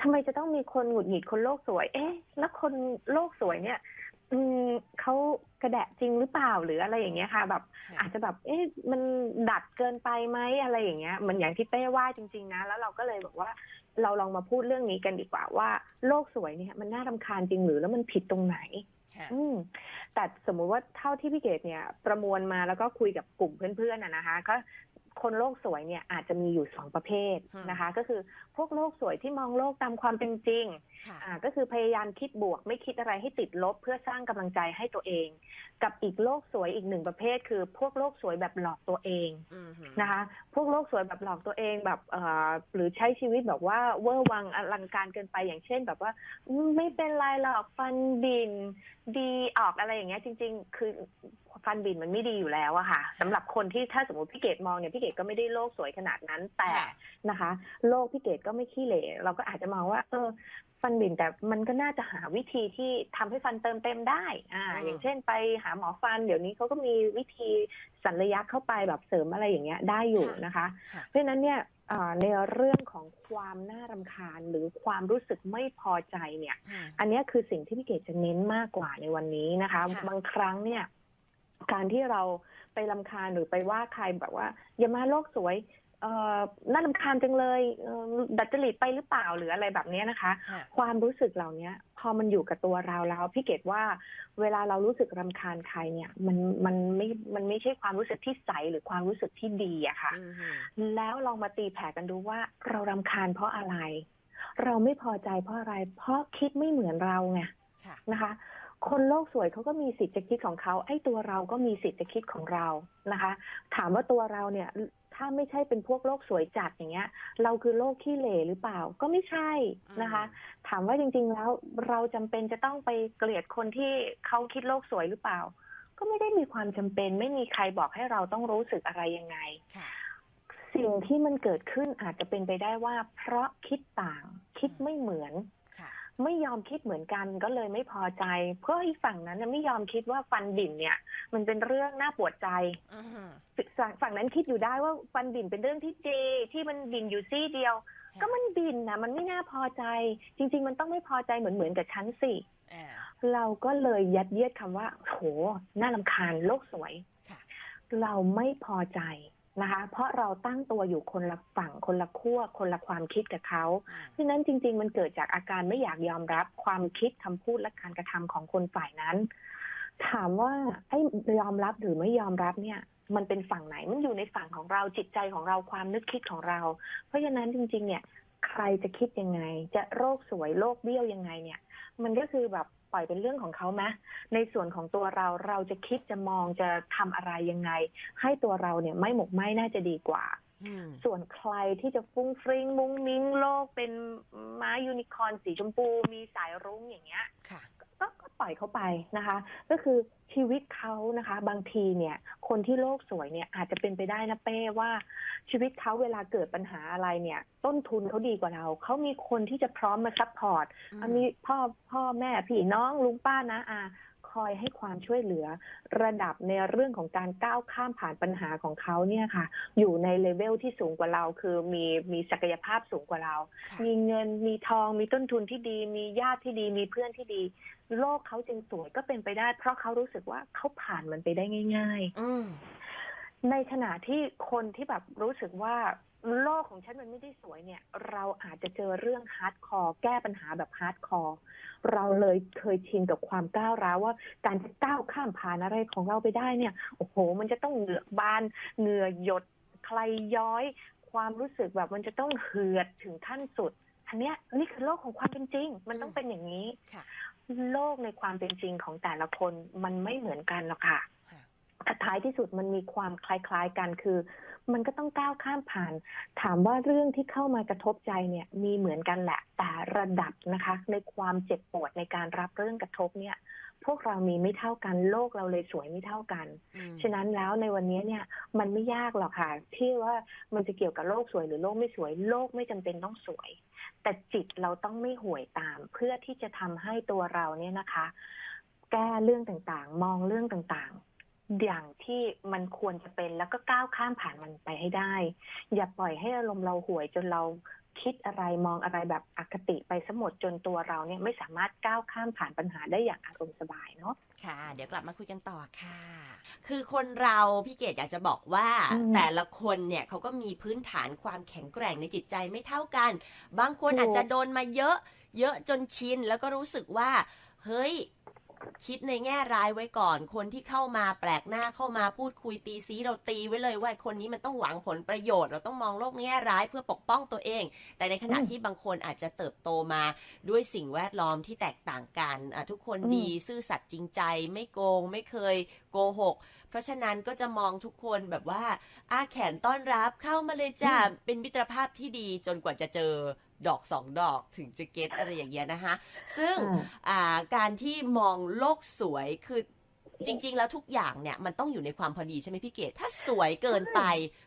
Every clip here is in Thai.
ทำไมจะต้องมีคนหงุดหงิดคนโลกสวย เอ๊ะ แล้วคนโลกสวยเนี่ย อืมเขากระแดะจริงหรือเปล่าหรืออะไรอย่างเงี้ยค่ะ แบบค่ะอาจจะแบบ เอ๊ะ มันดัดเกินไปไหมอะไรอย่างเงี้ยเหมือนอย่างที่เป้ว่าจริง ๆ นะ แล้วเราก็เลยบอกว่า เราลองมาพูดเรื่องนี้กันดีกว่าว่าโลกสวยเนี่ย มันน่ารำคาญจริงหรือแล้วมันผิดตรงไหนค่ะอืมแต่สมมุติว่าเท่าที่พี่เกดเนี่ย ประมวลมาแล้วก็คุยกับกลุ่มเพื่อนๆนะนะคะก็คนโลกสวยเนี่ยอาจจะมีอยู่สองประเภทนะคะ ก็คือ พวกโลกสวยที่มองโลกตามความเป็นจริงค่ะอ่าก็คือพยายามคิดบวก ไม่คิดอะไรให้ติดลบเพื่อสร้างกำลังใจให้ตัวเอง กับอีกโลกสวยอีกหนึ่งประเภท คือพวกโลกสวยแบบหลอกตัวเองอืมฮึนะคะ พวกโลกสวยแบบหลอกตัวเองแบบเอ่อหรือใช้ชีวิตแบบว่าเวอร์วังอลังการเกินไปอย่างเช่น แบบว่าอืมไม่เป็นไรหรอกฟันบินดีออกอะไรอย่างเงี้ยจริง ๆ คือฟันบินมันไม่ดีอยู่แล้วอะค่ะสำหรับคนที่ถ้าสมมติพี่เกดมองเนี่ยพี่เกดก็ไม่ได้โลกสวยขนาดนั้นแต่ค่ะนะคะ โลกพี่เกดก็ไม่ขี้เหร่เราก็อาจจะมองว่า เออ ฟันบินแต่มันก็น่าจะหาวิธีที่ทำให้ฟันเติมเต็มได้ อ่าอืมอย่างเช่นไปหาหมอฟัน เดี๋ยวนี้เขาก็มีวิธีสัญลักษณ์เข้าไปแบบเสริมอะไรอย่างเงี้ยได้อยู่นะคะค่ะเพราะฉะนั้นเนี่ยอ่าในเรื่องของความน่ารำคาญหรือความรู้สึกไม่พอใจเนี่ยอืมอันเนี้ยคือสิ่งที่พี่เกดจะเน้นมากกว่าในวันนี้นะคะค่ะบางครั้งเนี่ย การที่เราไปลำคาญหรือไปว่าใครแบบว่า อย่ามาโลกสวย เอ่อน่าลำคาญจังเลยเอ่อดัดจริตไปหรือเปล่าหรืออะไรแบบเนี้ยนะคะค่ะความรู้สึกเหล่าเนี้ย พอมันอยู่กับตัวเราแล้วพี่เกดว่าเวลาเรารู้สึกรำคาญใครเนี่ย มันมันไม่มันไม่ใช่ความรู้สึกที่ใสหรือความรู้สึกที่ดีอะค่ะ อืมฮึแล้วลองมาตีแผ่กันดูว่าเรารำคาญเพราะอะไร เราไม่พอใจเพราะอะไร เพราะคิดไม่เหมือนเราไงค่ะ นะคะ คนโลกสวยเขาก็มีสิทธิ์จะคิดของเขาไอ้ตัวเราก็มีสิทธิ์จะคิดของเรานะคะ ถามว่าตัวเราเนี่ยถ้าไม่ใช่เป็นพวกโลกสวยจัดอย่างเงี้ย เราคือโลกขี้เหร่หรือเปล่าก็ไม่ใช่นะคะ ถามว่าจริง ๆ แล้วเราจำเป็นจะต้องไปเกลียดคนที่เขาคิดโลกสวยหรือเปล่า ก็ไม่ได้มีความจำเป็น ไม่มีใครบอกให้เราต้องรู้สึกอะไรยังไงค่ะสิ่งที่มันเกิดขึ้นอาจจะเป็นไปได้ว่า เพราะคิดต่างคิดไม่เหมือนค่ะ ไม่ยอมคิดเหมือนกันก็เลยไม่พอใจ เพื่ออีกฝั่งนั้นน่ะไม่ยอมคิดว่าฟันบิ่นเนี่ย มันเป็นเรื่องน่าปวดใจอืมฮึฝั่งฝั่งนั้นคิดอยู่ได้ว่าฟันบิ่นเป็นเรื่องที่ดีที่มันบิ่นอยู่ซี่เดียว ก็มันบิ่นนะมันไม่น่าพอใจ จริง ๆ มันต้องไม่พอใจเหมือนเหมือนกับฉันสิอ่าเราก็เลยยัดเยียดคำว่าโหน่าลำคาญโลกสวยค่ะเราไม่พอใจ นะคะ เพราะเราตั้งตัวอยู่คนละฝั่งคนละขั้วคนละความคิดกับเขาอืมเพราะฉะนั้นจริง ๆ มันเกิดจากอาการไม่อยากยอมรับความคิดคำพูดและการกระทำของคนฝ่ายนั้น ถามว่าไอ้ยอมรับหรือไม่ยอมรับเนี่ย มันเป็นฝั่งไหนมันอยู่ในฝั่งของเราจิตใจของเราความนึกคิดของเรา เพราะฉะนั้นจริง ๆ เนี่ย ใครจะคิดยังไง จะโรคสวยโรคเบี้ยวยังไงเนี่ย มันก็คือแบบป ล่อยเป็นเรื่องของเขาไหมในส่วนของตัวเราเราจะคิดจะมองจะทำอะไรยังไง ให้ตัวเราเนี่ยไม่หมกไหม้น่าจะดีกว่าอืมส่วนใครที่จะฟุ้งฟริ้งมุ้งมิ้งโลกเป็นม้ายูนิคอร์นสีชมพูมีสายรุ้งอย่างเงี้ยค่ะก็ก็ ปล่อยเขาไปนะคะ ก็คือชีวิตเขานะคะ บางทีเนี่ย คนที่โลกสวยเนี่ยอาจจะเป็นไปได้นะเป้ว่าชีวิตเขาเวลาเกิดปัญหาอะไรเนี่ย ต้นทุนเขาดีกว่าเราเขามีคนที่จะพร้อมมาซัพพอร์ตอืมอะมีพ่อพ่อแม่พี่น้องลุงป้านะอา คอยให้ความช่วยเหลือ ระดับในเรื่องของการก้าวข้ามผ่านปัญหาของเขาเนี่ยค่ะ อยู่ในเลเวลที่สูงกว่าเรา คือมีมีศักยภาพสูงกว่าเราค่ะมีเงินมีทองมีต้นทุนที่ดี มีญาติที่ดี มีเพื่อนที่ดี โลกเขาจึงสวยก็เป็นไปได้ เพราะเขารู้สึกว่าเขาผ่านมันไปได้ง่ายอืมๆในขณะที่คนที่แบบรู้สึกว่า โลกของฉันมันไม่ได้สวยเนี่ย เราอาจจะเจอเรื่องฮาร์ดคอร์แก้ปัญหาแบบฮาร์ดคอร์เราเลยเคยชินกับความก้าวร้าวว่า การจะก้าวข้ามผ่านอะไรของเราไปได้เนี่ยโอ้โห มันจะต้องเหงือกบานเหงื่อหยดใครย้อย ความรู้สึกแบบมันจะต้องเหือดถึงขั้นสุดอันเนี้ยนี่คือโลกของความเป็นจริง มันต้องเป็นอย่างนี้ค่ะโลกในความเป็นจริงของแต่ละคนมันไม่เหมือนกันหรอกค่ะค่ะแต่ ท้ายที่สุดมันมีความคล้ายๆกันคือ มันก็ต้องก้าวข้ามผ่าน ถามว่าเรื่องที่เข้ามากระทบใจเนี่ยมีเหมือนกันแหละ แต่ระดับนะคะ ในความเจ็บปวดในการรับเรื่องกระทบเนี่ยพวกเรามีไม่เท่ากันโลกเราเลยสวยไม่เท่ากันอืมฉะนั้นแล้วในวันนี้เนี่ยมันไม่ยากหรอกค่ะ ที่ว่ามันจะเกี่ยวกับโลกสวยหรือโลกไม่สวย โลกไม่จำเป็นต้องสวย แต่จิตเราต้องไม่ห่วยตาม เพื่อที่จะทำให้ตัวเราเนี่ยนะคะ แก้เรื่องต่างๆ มองเรื่องต่างๆ อย่างที่มันควรจะเป็นแล้วก็ก้าวข้ามผ่านมันไปให้ได้ อย่าปล่อยให้อารมณ์เราห่วยจนเราคิดอะไรมองอะไรแบบอคติไปสมดจนตัวเราเนี่ยไม่สามารถก้าวข้ามผ่านปัญหาได้อย่างอารมณ์สบายเนาะค่ะ เดี๋ยวกลับมาคุยกันต่อค่ะ คือคนเราพี่เกดอยากจะบอกว่าอืมแต่ละคนเนี่ยเขาก็มีพื้นฐานความแข็งแกร่งในจิตใจไม่เท่ากัน บางคนถูกอาจจะโดนมาเยอะ เยอะจนชินแล้วก็รู้สึกว่า เฮ้ย คิดในแง่ร้ายไว้ก่อน คนที่เข้ามาแปลกหน้าเข้ามาพูดคุยตีซีเราตีไว้เลยว่าคนนี้มันต้องหวังผลประโยชน์ เราต้องมองโลกแง่ร้ายเพื่อปกป้องตัวเอง แต่ในขณะที่บางคนอาจจะเติบโตมาด้วยสิ่งแวดล้อมที่แตกต่างกันทุกคนดีซื่อสัตย์จริงใจ ไม่โกง ไม่เคยโกหก เพราะฉะนั้นก็จะมองทุกคนแบบว่าอาแขนต้อนรับเข้ามาเลยจ้าเป็นมิตรภาพที่ดีจนกว่าจะเจอ ดอกสองดอกถึงจะเก็ตอะไรอย่างเงี้ยนะคะ ซึ่งอ่าอ่าการที่มองโลกสวยคือจริง ๆ แล้วทุกอย่างเนี่ยมันต้องอยู่ในความพอดีใช่ไหมพี่เกดถ้าสวยเกินไป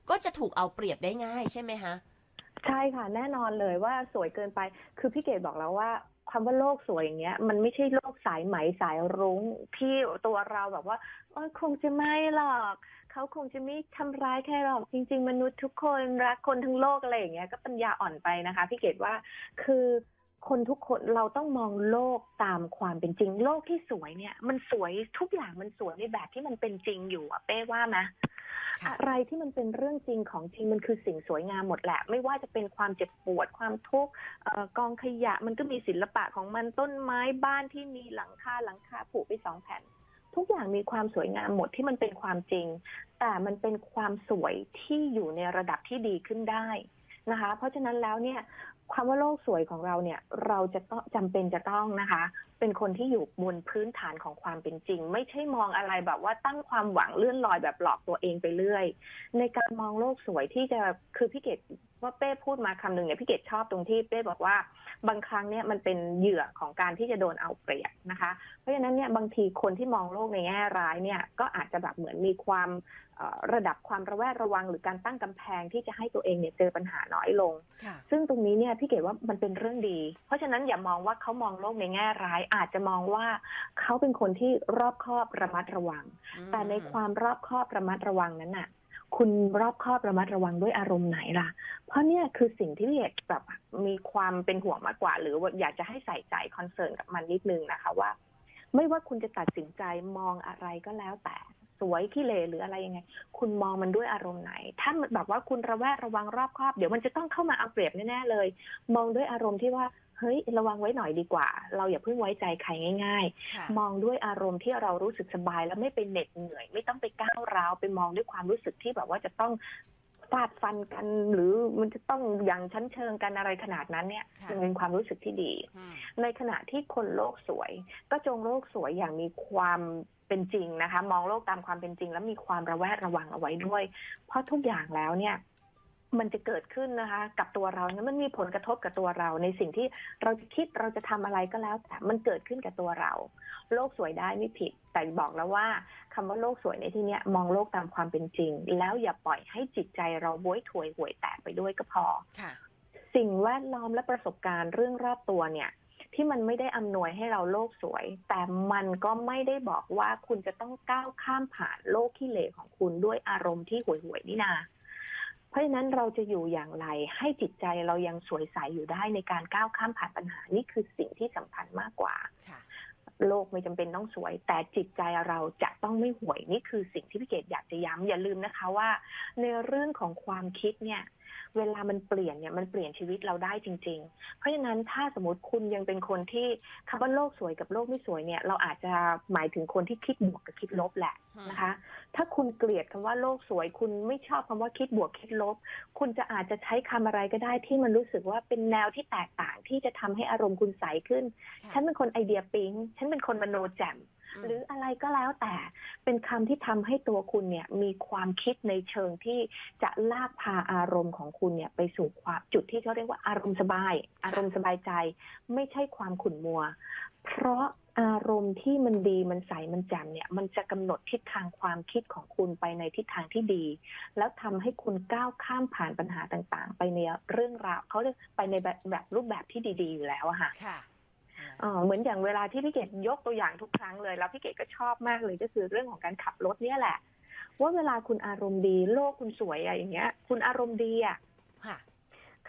ก็จะถูกเอาเปรียบได้ง่ายใช่ไหมคะใช่ค่ะ แน่นอนเลยว่าสวยเกินไป คือพี่เกดบอกแล้วว่าคำว่าโลกสวยอย่างเงี้ย มันไม่ใช่โลกสายไหมสายรุ้งที่ตัวเราแบบว่าโอ้ยคงจะไม่หรอก เขาคงจะไม่ทำร้ายใครหรอกจริง ๆ มนุษย์ทุกคนรักคนทั้งโลกอะไรอย่างเงี้ยก็ปัญญาอ่อนไปนะคะพี่เกดว่าคือคนทุกคนเราต้องมองโลกตามความเป็นจริง โลกที่สวยเนี่ย มันสวยทุกอย่างมันสวยในแบบที่มันเป็นจริงอยู่อะเป้ว่าไหมค่ะอะไรที่มันเป็นเรื่องจริงของจริงมันคือสิ่งสวยงามหมดแหละ ไม่ว่าจะเป็นความเจ็บปวดความทุกข์เอ่อกองขยะมันก็มีศิลปะของมันต้นไม้บ้านที่มีหลังคาหลังคาผูกไปสองแผ่น ทุกอย่างมีความสวยงามหมดที่มันเป็นความจริง แต่มันเป็นความสวยที่อยู่ในระดับที่ดีขึ้นได้นะคะ เพราะฉะนั้นแล้วเนี่ยความว่าโลกสวยของเราเนี่ย เราจะต้องจำเป็นจะต้องนะคะ เป็นคนที่อยู่บนพื้นฐานของความเป็นจริง ไม่ใช่มองอะไรแบบว่าตั้งความหวังเลื่อนลอยแบบหลอกตัวเองไปเรื่อย ในการมองโลกสวยที่จะคือพี่เกดว่าเป้พูดมาคำหนึ่งเนี่ยพี่เกดชอบตรงที่เป้บอกว่าบางครั้งเนี่ยมันเป็นเหยื่อของการที่จะโดนเอาเปรียบนะคะ เพราะฉะนั้นเนี่ยบางทีคนที่มองโลกในแง่ร้ายเนี่ยก็อาจจะแบบเหมือนมีความเอ่อระดับความระแวดระวัง หรือการตั้งกำแพงที่จะให้ตัวเองเนี่ยเจอปัญหาน้อยลงค่ะซึ่งตรงนี้เนี่ยพี่เก๋ว่ามันเป็นเรื่องดี เพราะฉะนั้นอย่ามองว่าเขามองโลกในแง่ร้ายอาจจะมองว่าเขาเป็นคนที่รอบคอบระมัดระวัง แต่ในความรอบคอบระมัดระวังนั้นน่ะ คุณรอบคอบระมัดระวังด้วยอารมณ์ไหนล่ะ เพราะเนี่ยคือสิ่งที่พี่เอกแบบมีความเป็นห่วงมากกว่า หรือว่าอยากจะให้ใส่ใจคอนเซิร์นกับมันนิดนึงนะคะว่า ไม่ว่าคุณจะตัดสินใจมองอะไรก็แล้วแต่สวยขี้เลหรืออะไรยังไง คุณมองมันด้วยอารมณ์ไหน ถ้าแบบว่าคุณระแวดระวังรอบคอบ เดี๋ยวมันจะต้องเข้ามาเอาเปรียบแน่ๆเลย มองด้วยอารมณ์ที่ว่า เฮ้ยระวังไว้หน่อยดีกว่า เราอย่าเพิ่งไว้ใจใครง่ายๆค่ะมองด้วยอารมณ์ที่เรารู้สึกสบาย แล้วไม่ไปเหน็ดเหนื่อย ไม่ต้องไปก้าวร้าวไปมองด้วยความรู้สึกที่แบบว่าจะต้องฟาดฟันกันหรือมันจะต้องอย่างชั้นเชิงกันอะไรขนาดนั้นเนี่ยค่ะมันเป็นความรู้สึกที่ดีอืมในขณะที่คนโลกสวย ก็จงโลกสวยอย่างมีความเป็นจริงนะคะ มองโลกตามความเป็นจริง แล้วมีความระแวดระวังเอาไว้ด้วย เพราะทุกอย่างแล้วเนี่ย มันจะเกิดขึ้นนะคะ กับตัวเราเนี่ยมันมีผลกระทบกับตัวเราในสิ่งที่เราจะคิดเราจะทำอะไรก็แล้ว แต่มันเกิดขึ้นกับตัวเรา โลกสวยได้ไม่ผิด แต่บอกแล้วว่าคำว่าโลกสวยในที่เนี้ยมองโลกตามความเป็นจริง แล้วอย่าปล่อยให้จิตใจเราบ้วยถวยห่วยแตกไปด้วยก็พอค่ะสิ่งแวดล้อมและประสบการณ์เรื่องรอบตัวเนี่ยที่มันไม่ได้อำนวยให้เราโลกสวย แต่มันก็ไม่ได้บอกว่าคุณจะต้องก้าวข้ามผ่านโลกขี้เหร่ของคุณด้วยอารมณ์ที่ห่วยห่วยๆนี่นา เพราะฉะนั้นเราจะอยู่อย่างไรให้จิตใจเรายังสวยใสอยู่ได้ในการก้าวข้ามผ่านปัญหานี่คือสิ่งที่สำคัญมากกว่าค่ะโลกไม่จำเป็นต้องสวย แต่จิตใจเราจะต้องไม่ห่วยนี่คือสิ่งที่พี่เกดอยากจะย้ำอย่าลืมนะคะว่า ในเรื่องของความคิดเนี่ย เวลามันเปลี่ยนเนี่ยมันเปลี่ยนชีวิตเราได้จริง ๆ เพราะฉะนั้นถ้าสมมติคุณยังเป็นคนที่คำว่าโลกสวยกับโลกไม่สวยเนี่ย เราอาจจะหมายถึงคนที่คิดบวกกับคิดลบแหละนะคะ ถ้าคุณเกลียดคำว่าโลกสวย คุณไม่ชอบคำว่าคิดบวกคิดลบ คุณจะอาจจะใช้คำอะไรก็ได้ที่มันรู้สึกว่าเป็นแนวที่แตกต่างที่จะทำให้อารมณ์คุณใสขึ้นค่ะฉันเป็นคนไอเดียปิ๊งฉันเป็นคนมโนแจ่มม หรืออะไรก็แล้วแต่เป็นคำที่ทำให้ตัวคุณเนี่ยมีความคิดในเชิงที่จะลากพาอารมณ์ของคุณเนี่ยไปสู่ความจุดที่เขาเรียกว่าอารมณ์สบาย อารมณ์สบายใจ ไม่ใช่ความขุ่นมัว เพราะอารมณ์ที่มันดีมันใสมันแจ่มเนี่ย มันจะกำหนดทิศทางความคิดของคุณไปในทิศทางที่ดี แล้วทำให้คุณก้าวข้ามผ่านปัญหาต่างๆ ไปในเรื่องราวเขาเรียกไปในแบบแบบรูปแบบที่ดี ๆ อยู่แล้วอะค่ะค่ะ เอ่อเหมือนอย่างเวลาที่พี่เกดยกตัวอย่างทุกครั้งเลย แล้วพี่เกดก็ชอบมากเลยก็คือเรื่องของการขับรถเนี่ยแหละ ว่าเวลาคุณอารมณ์ดี โลกคุณสวยอะอย่างเงี้ย คุณอารมณ์ดีอะ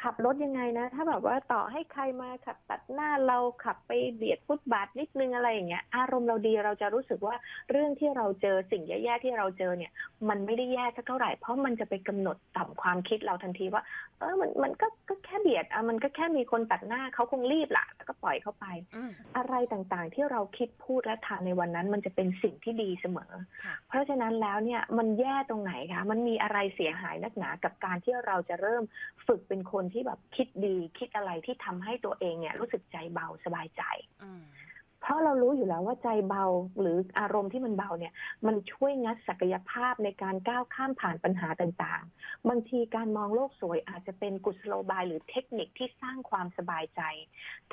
ขับรถยังไงนะ ถ้าแบบว่าต่อให้ใครมาขับตัดหน้าเราขับไปเบียดฟุตบาทนิดนึงอะไรอย่างเงี้ย อารมณ์เราดีเราจะรู้สึกว่าเรื่องที่เราเจอสิ่งแย่ๆที่เราเจอเนี่ย มันไม่ได้แย่สักเท่าไหร่เพราะมันจะไปกำหนดต่ำความคิดเราทันทีว่า เออมันมันก็ก็แค่เบียดอะมันก็แค่มีคนตัดหน้าเขาคงรีบละแล้วก็ปล่อยเขาไปอืมอะไรต่างๆ ที่เราคิดพูดและทำในวันนั้น มันจะเป็นสิ่งที่ดีเสมอค่ะเพราะฉะนั้นแล้วเนี่ยมันแย่ตรงไหนคะมันมีอะไรเสียหายนักหนากับการที่เราจะเริ่มฝึกเป็นคนที่แบบคิดดีคิดอะไรที่ทำให้ตัวเองเนี่ย รู้สึกใจเบาสบายใจอืมเพราะเรารู้อยู่แล้วว่าใจเบาหรืออารมณ์ที่มันเบาเนี่ย มันช่วยงัดศักยภาพในการก้าวข้ามผ่านปัญหาต่างๆ บางทีการมองโลกสวยอาจจะเป็นกุศโลบายหรือเทคนิคที่สร้างความสบายใจ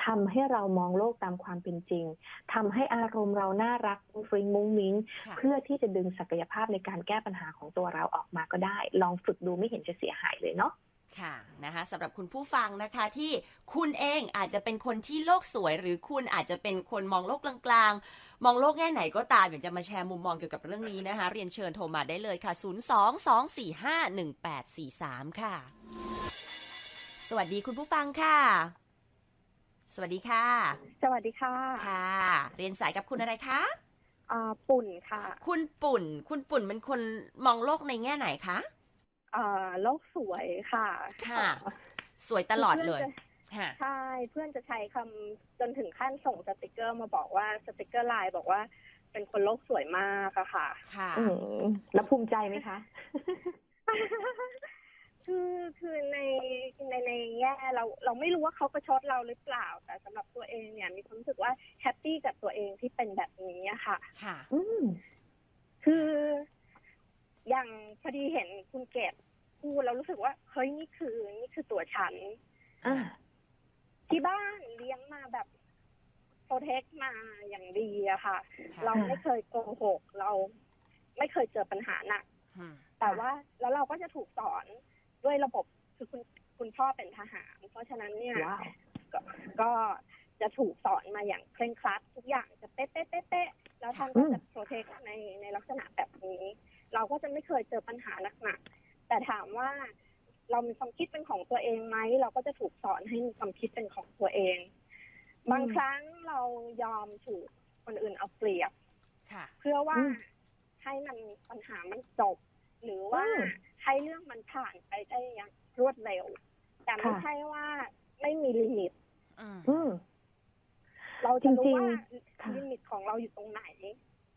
ทำให้เรามองโลกตามความเป็นจริงทำให้อารมณ์เราน่ารักฟุ้งฟริ้งมุ้งมิ้งค่ะเพื่อที่จะดึงศักยภาพในการแก้ปัญหาของตัวเราออกมาก็ได้ ลองฝึกดูไม่เห็นจะเสียหายเลยเนาะ ค่ะนะคะสำหรับคุณผู้ฟังนะคะที่คุณเองอาจจะเป็นคนที่โลกสวย หรือคุณอาจจะเป็นคนมองโลกกลางๆ มองโลกแง่ไหนก็ตามอยากจะมาแชร์มุมมองเกี่ยวกับเรื่องนี้นะคะ เรียนเชิญโทรมาได้เลยค่ะ 022451843 ค่ะ สวัสดีคุณผู้ฟังค่ะ สวัสดีค่ะ สวัสดีค่ะค่ะ เรียนสายกับคุณอะไรคะอ่าปุ่นค่ะ คุณปุ่น คุณปุ่นเป็นคนมองโลกในแง่ไหนคะอ่า โลกสวยค่ะค่ะ สวยตลอดเลยพื่นจะค่ะใช่เพื่อนจะใช้คำจนถึงขั้นส่งสติกเกอร์มาบอกว่าสติกเกอร์ไลน์บอกว่าเป็นคนโลกสวยมากอะค่ะ ค่ะอืมแล้วภูมิใจไหมคะ คือคือในในในแง่เราเราไม่รู้ว่าเขาประชดเราหรือเปล่า แต่สำหรับตัวเองเนี่ย มีความรู้สึกว่าแฮปปี้กับตัวเองที่เป็นแบบนี้อะค่ะ ค่ะ อืมคือ อย่างพอดีเห็นคุณเกดพูดเรารู้สึกว่าเฮ้ยนี่คือ นี่คือตัวฉันอ่าที่บ้านเลี้ยงมาแบบโปรเทคมาอย่างดีอะค่ะค่ะเราไม่เคยโกหกเราไม่เคยเจอปัญหาหนักอืมแต่ว่าแล้วเราก็จะถูกสอนด้วยระบบคือคุณคุณพ่อเป็นทหาร เพราะฉะนั้นเนี่ยว้าวก็ก็จะถูกสอนมาอย่างเคร่งครัด ทุกอย่างจะเป๊ะเป๊ะเป๊ะเป๊ะแล้วท่านก็จะโปรเทคในในลักษณะแบบนี้ เราก็จะไม่เคยเจอปัญหาหนักๆแต่ถามว่าเรามีความคิดเป็นของตัวเองไหมเราก็จะถูกสอนให้มีความคิดเป็นของตัวเอง บางครั้งเรายอมถูกคนอื่นเอาเปรียบค่ะเพื่อว่าอืมให้มันปัญหามันจบ หรือว่าอืมให้เรื่องมันผ่านไปได้อย่างรวดเร็ว แต่ไม่ค่ะใช่ว่าไม่มีลิมิตอืมอืมเราจะรู้จริงๆว่าค่ะลิมิตของเราอยู่ตรงไหน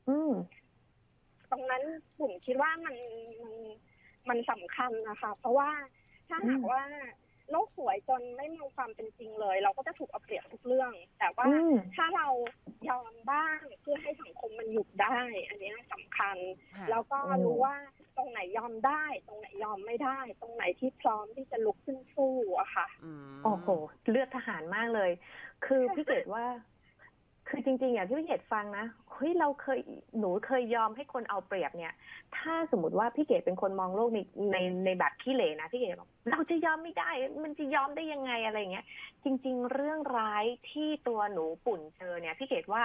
อืม ตรงนั้นผมคิดว่ามันมันมันสำคัญนะคะ เพราะว่าถ้าอืมหากว่าโลกสวยจนไม่มองความเป็นจริงเลย เราก็จะถูกเอาเปรียบทุกเรื่อง แต่ว่าอืมถ้าเรายอมบ้างเพื่อให้สังคมมันหยุดได้ อันเนี้ยสำคัญค่ะแล้วก็อืมรู้ว่าตรงไหนยอมได้ ตรงไหนยอมไม่ได้ ตรงไหนที่พร้อมที่จะลุกขึ้นสู้อะค่ะอืมโอ้โห เลือดทหารมากเลย คือพี่เกดว่า คือจริงๆอย่างที่พี่เกดฟังนะเฮ้ยเราเคยหนูเคยยอมให้คนเอาเปรียบเนี่ย ถ้าสมมติว่าพี่เกดเป็นคนมองโลกในในในแบบขี้เหร่นะพี่เกดบอกเราจะยอมไม่ได้ มันจะยอมได้ยังไงอะไรเงี้ย จริง ๆ เรื่องร้ายที่ตัวหนูปุ่นเจอเนี่ยพี่เกดว่า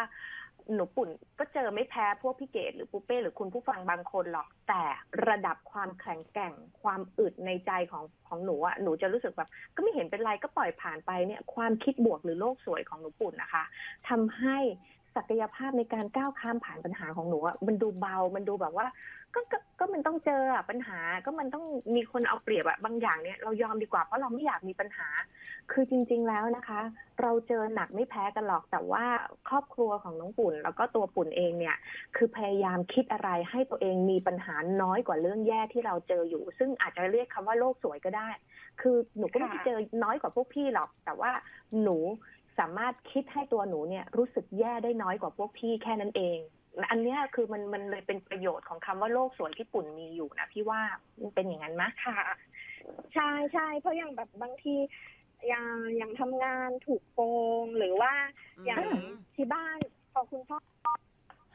หนูปุ่นก็เจอไม่แพ้พวกพี่เกดหรือปูเป้หรือคุณผู้ฟังบางคนหรอก แต่ระดับความแข็งแกร่งความอึดในใจของของหนูอะหนูจะรู้สึกแบบ ก็ไม่เห็นเป็นไรก็ปล่อยผ่านไปเนี่ย ความคิดบวกหรือโลกสวยของหนูปุ่นนะคะทำให้ศักยภาพในการก้าวข้ามผ่านปัญหาของหนูอะมันดูเบา มันดูแบบว่าก็ก็ก็มันต้องเจอปัญหาก็มันต้องมีคนเอาเปรียบอะบางอย่างเนี่ยเรายอมดีกว่าเพราะเราไม่อยากมีปัญหา คือจริง ๆแล้วนะคะ เราเจอหนักไม่แพ้กันหรอกแต่ว่าครอบครัวของน้องปุ่น แล้วก็ตัวปุ่นเองเนี่ยคือพยายามคิดอะไรให้ตัวเองมีปัญหาน้อยกว่าเรื่องแย่ที่เราเจออยู่ ซึ่งอาจจะเรียกคำว่าโลกสวยก็ได้ คือหนูก็ไม่ได้เจอน้อยกว่าพวกพี่หรอก แต่ว่าหนูสามารถคิดให้ตัวหนูเนี่ยรู้สึกแย่ได้น้อยกว่าพวกพี่แค่นั้นเองอันนี้คือมันมันเลยเป็นประโยชน์ของคำว่าโลกสวยที่ปุ่นมีอยู่นะพี่ว่ามันเป็นอย่างนั้นไหมค่ะ ใช่ใช่เพราะอย่างแบบบางที ย่างอย่างทำงานถูกโกงหรือว่าอย่างอืมที่บ้านพอคุณพ่อ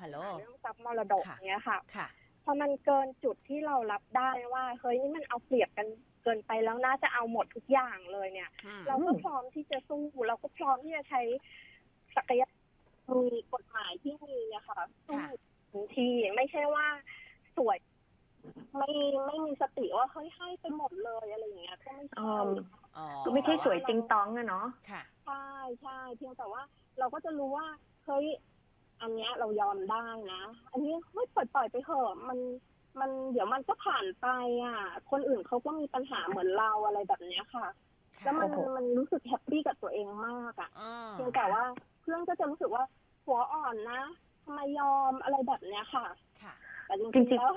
ฮัลโหลเรื่องทรัพย์มรดกค่ะเนี้ยค่ะค่ะพอมันเกินจุดที่เรารับได้ว่าเฮ้ยนี่มันเอาเปรียบกันเกินไปแล้วน่าจะเอาหมดทุกอย่างเลยเนี่ยอืมเราก็พร้อมที่จะสู้เราก็พร้อมที่จะใช้ศักยภาพมีกฎหมายที่มีอะค่ะสู้ค่ะทันทีไม่ใช่ว่าสวยไม่ไม่มีสติว่าเฮ้ยให้ไปหมดเลยอะไรอย่างเงี้ยก็ไม่อืใช่มอ๋อ ก็ไม่ใช่สวยติงตองอะเนาะค่ะใช่ใช่เพียงแต่ว่าเราก็จะรู้ว่าเฮ้ยอันเนี้ยเรายอมได้นะ อันนี้เฮ้ยปล่อยปล่อยไปเถอะมันมันเดี๋ยวมันก็ผ่านไปอะ คนอื่นเขาก็มีปัญหาเหมือนเราอะไรแบบเนี้ยค่ะ แล้วมันโอ้โหมันรู้สึกแฮปปี้กับตัวเองมากอะอืมเพียงแต่ว่าเพื่อนก็จะรู้สึกว่าหัวอ่อนนะทำไมยอมอะไรแบบเนี้ยค่ะค่ะแต่จจริริงงๆๆแล้ว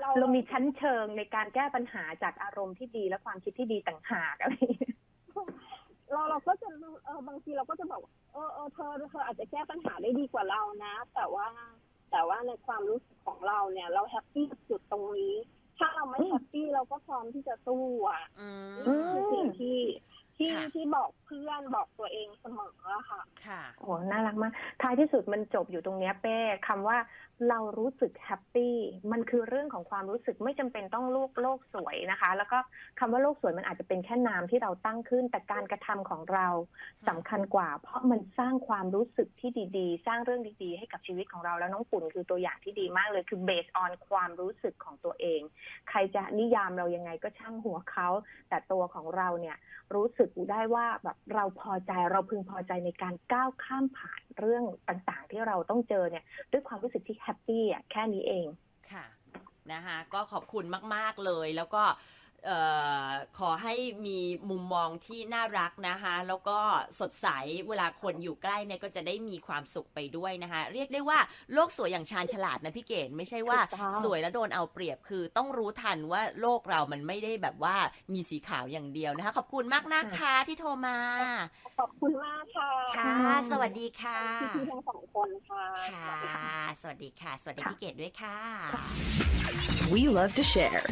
เราเรามีชั้นเชิงในการแก้ปัญหาจากอารมณ์ที่ดีและความคิดที่ดีต่างหากอะไรอย่างเงี้ยเราเราก็จะรู้เออบางทีเราก็จะบอกว่าเออเออเธอเธออาจจะแก้ปัญหาได้ดีกว่าเรานะ แต่ว่าแต่ว่าในความรู้สึกของเราเนี่ย เราแฮปปี้กับจุดตรงนี้ ถ้าเราไม่อืมแฮปปี้เราก็พร้อมที่จะสู้อะอืนี่มคือสิ่งที่ที่ค่ะที่บอกเพื่อนบอกตัวเองเสมออะค่ะ ค่ะ โอ้โหน่ารักมาก ท้ายที่สุดมันจบอยู่ตรงเนี้ยเป้คำว่าเรารู้สึกแฮปปี้มันคือเรื่องของความรู้สึกไม่จำเป็นต้องโลกโลกสวยนะคะ แล้วก็คำว่าโลกสวยมันอาจจะเป็นแค่นามที่เราตั้งขึ้น แต่การกระทำของเราสำคัญกว่า เพราะมันสร้างความรู้สึกที่ดีๆ สร้างเรื่องดีๆ ให้กับชีวิตของเราแล้วน้องปุ่นคือตัวอย่างที่ดีมากเลยคือ based on ความรู้สึกของตัวเอง ใครจะนิยามเรายังไงก็ช่างหัวเขา แต่ตัวของเราเนี่ยรู้สึกได้ว่าแบบเราพอใจเราพึงพอใจในการก้าวข้ามผ่าน เรื่องต่างๆ ที่เราต้องเจอเนี่ยด้วยความรู้สึกที่แฮปปี้อะแค่นี้เองค่ะนะคะก็ขอบคุณมาก ๆ เลยแล้วก็ อ่อขอให้มีมุมมองที่น่ารักนะคะ แล้วก็สดใสเวลาคนอยู่ใกล้เนี่ยก็จะได้มีความสุขไปด้วยนะคะ เรียกได้ว่าโลกสวยอย่างชาญฉลาดนะพี่เกดไม่ใช่ว่าถูกต้องสวยแล้วโดนเอาเปรียบคือต้องรู้ทันว่าโลกเรามันไม่ได้แบบว่ามีสีขาวอย่างเดียวนะคะ ขอบคุณมากนะคะที่โทรมา ขอบคุณมากค่ะค่ะ สวัสดีค่ะพี่ๆทั้งสองคนค่ะค่ะ สวัสดีค่ะ สวัสดีพี่เกดด้วยค่ะ We love to share.